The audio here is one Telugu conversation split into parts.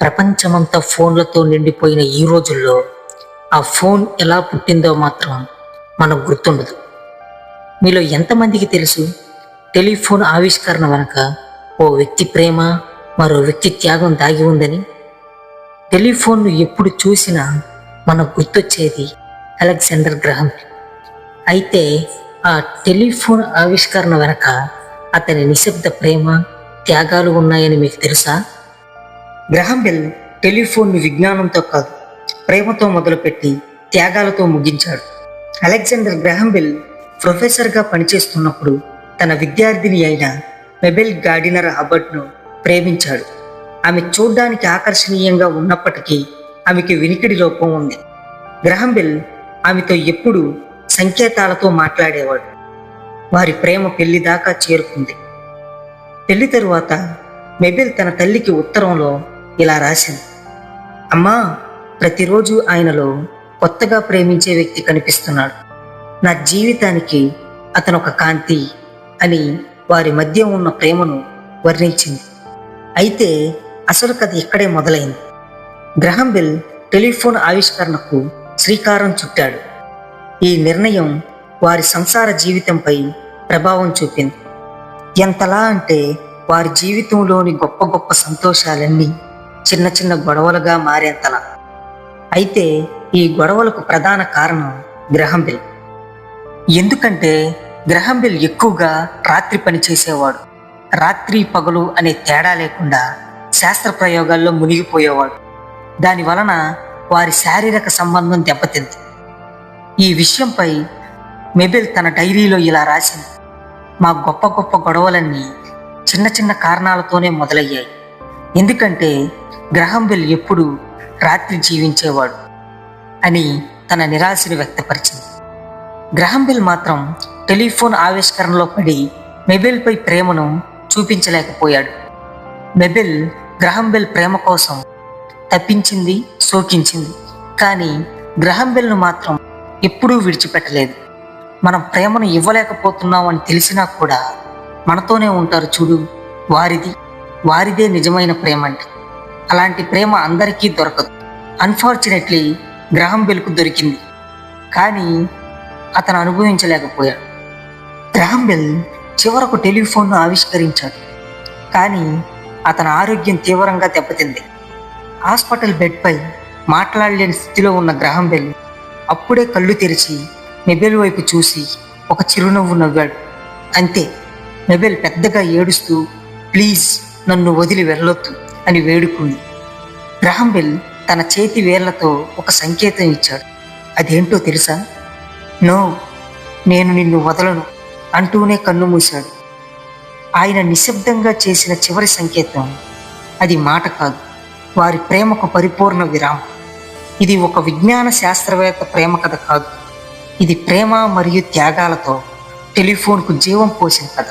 ప్రపంచమంతా ఫోన్లతో నిండిపోయిన ఈ రోజుల్లో ఆ ఫోన్ ఎలా పుట్టిందో మాత్రం మనకు గుర్తుండదు. మీలో ఎంతమందికి తెలుసు? టెలిఫోన్ ఆవిష్కరణ వెనక ఓ వ్యక్తి ప్రేమ మరో వ్యక్తి త్యాగం దాగి ఉందని. టెలిఫోన్ను ఎప్పుడు చూసినా మనకు గుర్తొచ్చేది అలెగ్జాండర్ గ్రహం. అయితే ఆ టెలిఫోన్ ఆవిష్కరణ వెనక అతని నిశ్శబ్ద ప్రేమ త్యాగాలు ఉన్నాయని మీకు తెలుసా? గ్రహం బెల్ టెలిఫోన్ను విజ్ఞానంతో కాదు ప్రేమతో మొదలుపెట్టి త్యాగాలతో ముగించాడు. అలెగ్జాండర్ గ్రహం బెల్ ప్రొఫెసర్గా పనిచేస్తున్నప్పుడు తన విద్యార్థిని అయిన మెబెల్ గార్డినర్ హబర్ట్ను ప్రేమించాడు. ఆమె చూడ్డానికి ఆకర్షణీయంగా ఉన్నప్పటికీ ఆమెకి వినికిడి లోపం ఉంది. గ్రహం బెల్ ఆమెతో ఎప్పుడూ సంకేతాలతో మాట్లాడేవాడు. వారి ప్రేమ పెళ్ళి దాకా చేరుకుంది. పెళ్ళి తరువాత మెబెల్ తన తల్లికి ఉత్తరంలో ఇలా రాసింది అమ్మా ప్రతిరోజు ఆయనలో కొత్తగా ప్రేమించే వ్యక్తి కనిపిస్తున్నాడు. నా జీవితానికి అతను ఒక కాంతి అని వారి మధ్య ఉన్న ప్రేమను వర్ణించింది. అయితే అసలు కథ ఇక్కడే మొదలైంది. గ్రహం బెల్ టెలిఫోన్ ఆవిష్కరణకు శ్రీకారం చుట్టాడు. ఈ నిర్ణయం వారి సంసార జీవితంపై ప్రభావం చూపింది. ఎంతలా అంటే వారి జీవితంలోని గొప్ప గొప్ప సంతోషాలన్నీ చిన్న చిన్న గొడవలుగా మారేంతలా అయితే ఈ గొడవలకు ప్రధాన కారణం గ్రహం బిల్. ఎందుకంటే గ్రహం బిల్ ఎక్కువగా రాత్రి పని చేసేవాడు. రాత్రి పగలు అనే తేడా లేకుండా శాస్త్ర ప్రయోగాల్లో మునిగిపోయేవాడు. దాని వలన వారి శారీరక సంబంధం దెబ్బతింది. ఈ విషయంపై మెబెల్ తన డైరీలో ఇలా రాసింది. మా గొప్ప గొప్ప గొడవలన్నీ చిన్న చిన్న కారణాలతోనే మొదలయ్యాయి. ఎందుకంటే గ్రహం బెల్ ఎప్పుడు రాత్రి జీవించేవాడు అని తన నిరాశను వ్యక్తపరిచింది. గ్రహం బెల్ మాత్రం టెలిఫోన్ ఆవిష్కరణలో పడి మెబెల్పై ప్రేమను చూపించలేకపోయాడు. మెబెల్ గ్రహం బెల్ ప్రేమ కోసం తప్పించింది శోకించింది. కానీ గ్రహం బెల్ను మాత్రం ఎప్పుడూ విడిచిపెట్టలేదు. మనం ప్రేమను ఇవ్వలేకపోతున్నాం అని తెలిసినా కూడా మనతోనే ఉంటారు చూడు వారిది. వారిదే నిజమైన ప్రేమ అంటే అలాంటి ప్రేమ అందరికీ దొరకదు. అన్ఫార్చునేట్లీ గ్రహం బెల్కు దొరికింది. కానీ అతను అనుభవించలేకపోయాడు. గ్రహం బెల్ చివరకు టెలిఫోన్ను ఆవిష్కరించాడు. కానీ అతని ఆరోగ్యం తీవ్రంగా దెబ్బతింది. హాస్పిటల్ బెడ్పై మాట్లాడలేని స్థితిలో ఉన్న గ్రహం బెల్ అప్పుడే కళ్ళు తెరిచి మెబెల్ వైపు చూసి ఒక చిరునవ్వు నవ్వాడు. అంతే మెబెల్ పెద్దగా ఏడుస్తూ ప్లీజ్ నన్ను వదిలి వెళ్ళొద్దు అని వేడుకుంది. గ్రహంబెల్ తన చేతి వేళ్ళతో ఒక సంకేతం ఇచ్చాడు. అదేంటో తెలుసా? నో నేను నిన్ను వదలను అంటూనే కన్ను మూశాడు. ఆయన నిశ్శబ్దంగా చేసిన చివరి సంకేతం అది మాట కాదు. వారి ప్రేమకు పరిపూర్ణ విరామం. ఇది ఒక విజ్ఞాన శాస్త్రవేత్త ప్రేమ కథ కాదు. ఇది ప్రేమ మరియు త్యాగాలతో టెలిఫోన్కు జీవం పోసిన కథ.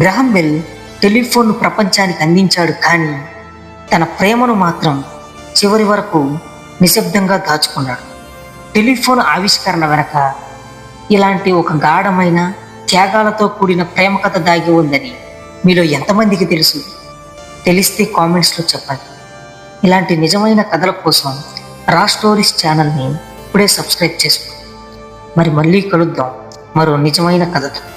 గ్రహం బెల్ టెలిఫోన్ను ప్రపంచానికి అందించాడు కానీ తన ప్రేమను మాత్రం చివరి వరకు నిశ్శబ్దంగా దాచుకున్నాడు. టెలిఫోన్ ఆవిష్కరణ వెనక ఇలాంటి ఒక గాఢమైన త్యాగాలతో కూడిన ప్రేమ కథ దాగి ఉందని మీలో ఎంతమందికి తెలుసు? తెలిస్తే కామెంట్స్లో చెప్పండి. ఇలాంటి నిజమైన కథల కోసం రా స్టోరీస్ ఛానల్ని ఇప్పుడే సబ్స్క్రైబ్ చేసుకో మరి మళ్ళీ కలుద్దాం. మరో నిజమైన కథతో.